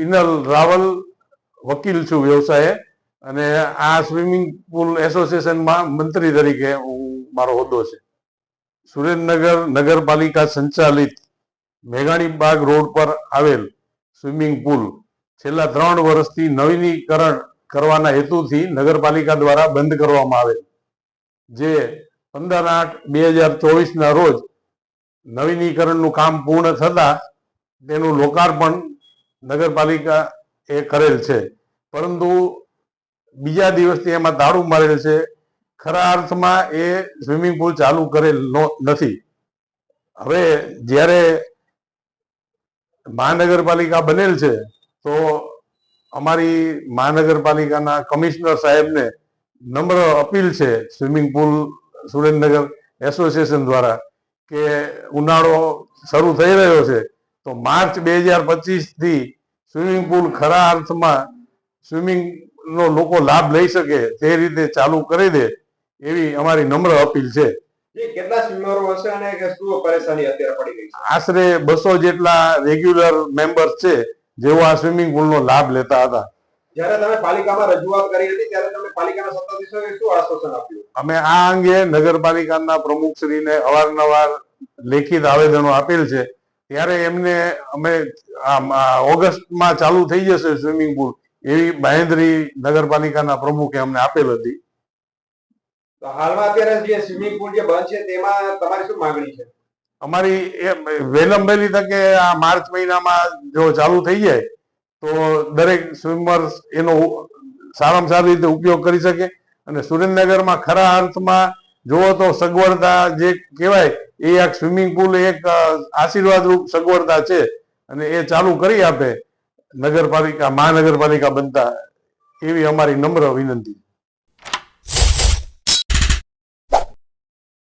Penal Raval, વકીલ છું વ્યવસાયે. અને આ સ્વિમિંગ પુલ એસોસિએશનમાં મંત્રી તરીકે હું મારો હોદ્દો છે. સુરેન્દ્રનગર નગરપાલિકા સંચાલિત મેઘાણી બાગ રોડ પર આવેલ સ્વિમિંગ પુલ છેલ્લા ત્રણ વર્ષથી નવીનીકરણ કરવાના હેતુથી નગરપાલિકા દ્વારા બંધ કરવામાં આવેલ જે પંદર આઠ બે હજાર ચોવીસના રોજ નવીનીકરણનું કામ પૂર્ણ થતા તેનું લોકાર્પણ નગરપાલિકા એ કરેલ છે. પરંતુ બીજા દિવસથી એમાં તાળું મારેલ છે. ખરા અર્થમાં એ સ્વિમિંગ પુલ ચાલુ કરેલ નથી. હવે જ્યારે મહાનગરપાલિકા બનેલ છે, તો અમારી મહાનગરપાલિકાના કમિશનર સાહેબને નમ્ર અપીલ છે સ્વિમિંગ પુલ સુરેન્દ્રનગર એસોસિએશન દ્વારા કે ઉનાળો શરૂ થઈ રહ્યો છે. તો માર્ચ બે હજાર પચીસથી સ્વિમિંગ પુલ ખરા અર્થમાં સ્વિમિંગ નો લોકો લાભ લઈ શકે તે રીતે ચાલુ કરી દે એવી અમારી નમ્ર અપીલ છે. જે કેટલા સ્વિમરો હશે અને કે પરેશાની અત્યારે પડી છે? આશરે બસો જેટલા રેગ્યુલર મેમ્બર્સ છે જેઓ આ સ્વિમિંગ પુલનો લાભ લેતા હતા. જ્યારે તમે પાલિકામાં રજૂઆત કરી હતી ત્યારે તમે પાલિકાના સત્તાધીશોએ શું આશ્વાસન આપ્યું? અમે આ અંગે નગરપાલિકાના પ્રમુખશ્રીને અવારનવાર લેખિત આવેદનો આપેલ છે. ત્યારે એમને અમે ઓગસ્ટમાં ચાલુ થઈ જશે સ્વિમિંગ પુલ. એવી બાહેંધરી નગરપાલિકાના પ્રમુખે અમને આપેલ હતી. તો હાલમાં અત્યારે જે સ્વિમિંગ પુલ જે બંધ છે તેમાં તમારી શું માંગણી છે? અમારી એ વહેલમ વહેલી તકે આ માર્ચ મહિનામાં જો ચાલુ થઈ જાય તો દરેક સ્વિમર્સ એનો સારામાં સારી રીતે ઉપયોગ કરી શકે અને સુરેન્દ્રનગરમાં ખરા અર્થમાં જુઓ તો સગવડતા જે કહેવાય, એ એક સ્વિમિંગ પુલ એક આશીર્વાદ રૂપ સગવડતા છે અને એ ચાલુ કરી આપે. નગરપાલિકા, મહાનગરપાલિકા બનતા, એવી અમારી નમ્ર વિનંતી